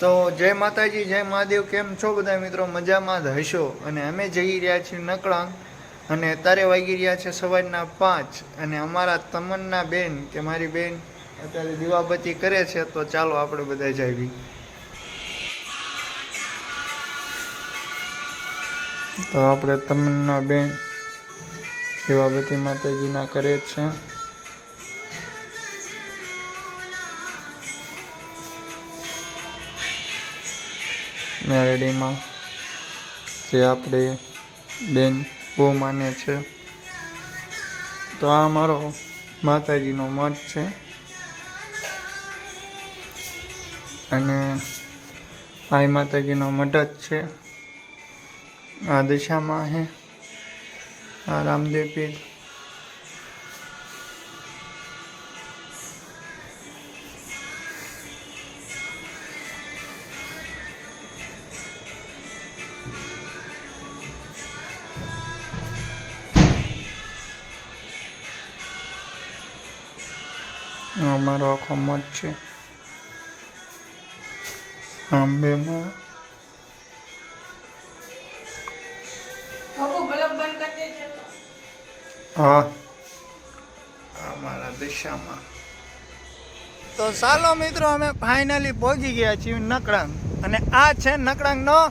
તો જય માતાજી, જય મહાદેવ. કેમ છો બધા મિત્રો? મજામાં જ હશો? અને અમે જઈ રહ્યા છીએ નકળાંગ. અને અત્યારે વાગી રહ્યા છે સવારના પાંચ. અને અમારા તમન્ના બેન, કે મારી બેન અત્યારે દીવાબત્તી કરે છે, તો ચાલો આપણે બધા જાવી તો આપણે તમન્ના બેન દીવાબત્તી માતાજીના કરે છે. મેરડીમાં, જે આપણે બેન બહુ માને છે. તો આ મારો માતાજીનો મઠ છે. અને આ માતાજીનો મઠ જ છે. આ દિશામાં છે આ રામદેવ પીર. અમારો આખો મઠ છે. આંબેમાં હા. અમારા દિશામાં. તો ચાલો મિત્રો અમે ફાઇનલી પહોંચી ગયા છીએ નકળાંગ. અને આ છે નકળાંગનો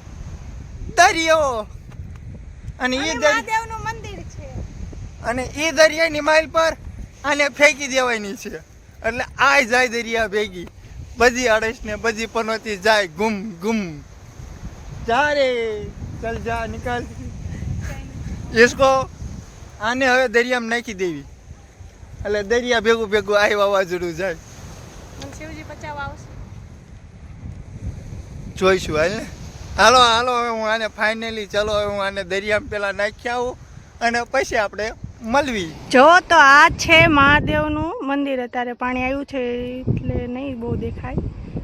દરિયો. અને એ દેવનું મંદિર છે. અને એ દરિયાની માઇલ પર આને ફેંકી દેવાની છે. એટલે આ જાય દરિયા ભેગી. બધી અડસ ને બધી પનોતી જાય ગુમ ગુમ. જા રે ચલ જા નિકાલ. ઇસકો આને હવે દરિયામાં નાખી દેવી. એટલે દરિયા ભેગું ભેગું આવ્યા વાજડું જાય. જોઈશું હાલ ને? હાલો હાલો હવે હું આને ફાઇનલી ચલો હવે હું આને દરિયામાં પેલા નાખી આવું. અને પછી આપણે મળવી જો તો આ છે મહાદેવનું મંદિર. અત્યારે પાણી આવ્યું છે એટલે નહીં બહુ દેખાય.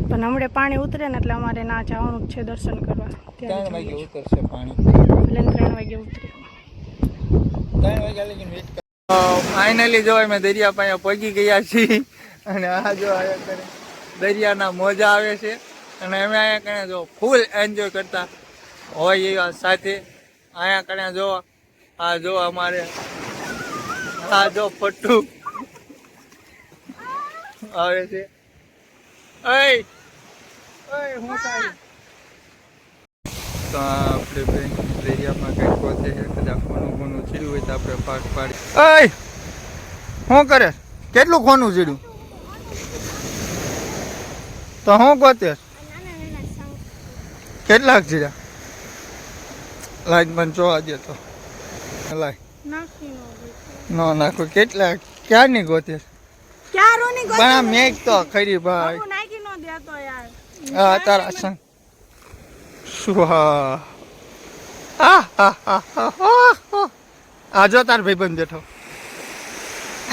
પણ હમણે પાણી ઉતરે ને એટલે અમારે ના જવાનું છે દર્શન કરવા. ત્રણ વાગે ઉતરશે પાણી. એટલે ત્રણ વાગે ઉતરે. ત્રણ વાગે લગીને વેટ ફાઇનલી જો અમે દરિયા પાસે પહોંચી ગયા છીએ. અને આ જો અહીંયા કરે. દરિયાના મોજા આવે છે. અને અમે અહીંયા કણે જો ફૂલ એન્જોય કરતા. હોય એવા સાથે. અહીંયા કણે જો આ જો અમારે આ જો પટ્ટુ. આવે છે. ઓય ઓય હું થાય? તો આપણે બેંક એરિયામાં કંઈક પહોંચે છે કદાચ ખોનું ખોનું ચીડ્યું હોય તો આપણે પાક પાડી. ઓય શું કરે? કેટલું ખોનું ચીડ્યું? તો હું ગોતે કેટલાક ચીડ્યા? લાઈટ મને જોવા દે તો. લાય. નો નાખો. કેટલા? ક્યારની ગોતે ક્યારોની પણ આ મેઘ તો ખરી ભાઈ. બાબુ નાખી નો દેતો યાર. આ તારા સંગ સુહા આ હા હા હા આ, જો તાર બેઠો.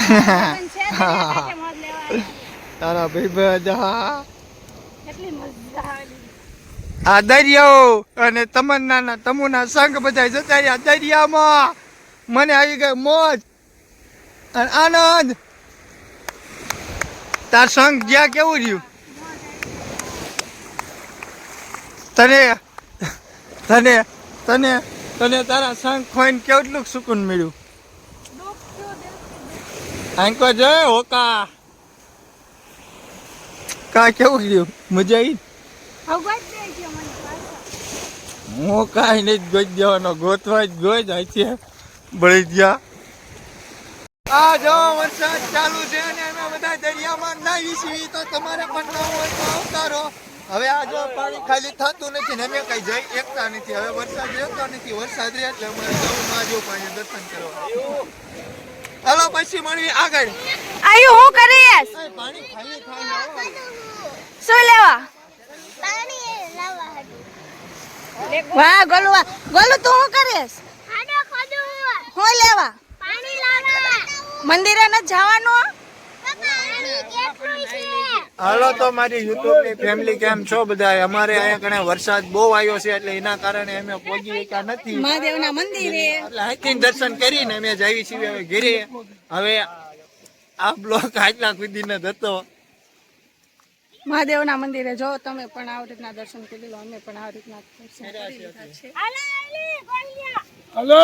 કાંઠે મોજ લેવા તારા ભાઈબંધ હા. કેટલી મજા આવી. આ દરિયાઓ અને તમન્નાના તમુના સંઘ બધા જતા રહ્યા દરિયામાં. મને આવી ગઈ મોજ. અને આનંદ! તાર સંગ જ્યાં કેવું રહ્યું? તને તને તને તને તારા સંગ ખોઈને કેટલું સુકૂન મળ્યું? આંકો જોય હોકા કા? કેવું રહ્યું? મજા આવી હું કાંઈ નહીં ગોઈ દેવાનો, ગોતવા જ ગોઈ જાય છે, બળી ગયા. આ જો વરસાદ ચાલુ છે અને અમે બધા દરિયામાં નાહી છીએ તો તમારે પણ ના હોય તો અવતારો હવે આ જો પાણી ખાલી થતું નથી ને અમે કઈ જઈ એકતા નથી. હવે વરસાદ રહેતો નથી. વરસાદ રહે એટલે અમારે જવું મહાદેવ પાસે દર્શન કરવા. હાલો પછી મળવી આગળ. આયુ હું કરી પાણી ખાલી થાય શું લેવા? વાહ ગોલુવા. ગોલુ તું શું કરીશ? હું લેવા? મંદિરે ન જવાનું? હાલો તો મારી યુટ્યુબની ફેમિલી કેમ છો બધા? અમારે અહીંયા કણે વરસાદ બહુ આવ્યો છે એટલે એના કારણે અમે પહોંચી શક્યા નથી. મહાદેવના મંદિરે. એટલે અહીંથી દર્શન કરીને અમે જઈએ છીએ હવે ઘેરે. હવે આ બ્લોક આટલા સુધીનો જ હતો મહાદેવના મંદિરે જો તમે પણ આ રીતના દર્શન કરી લો અમે પણ આ રીતના દર્શન કરી લીધા છે. હલો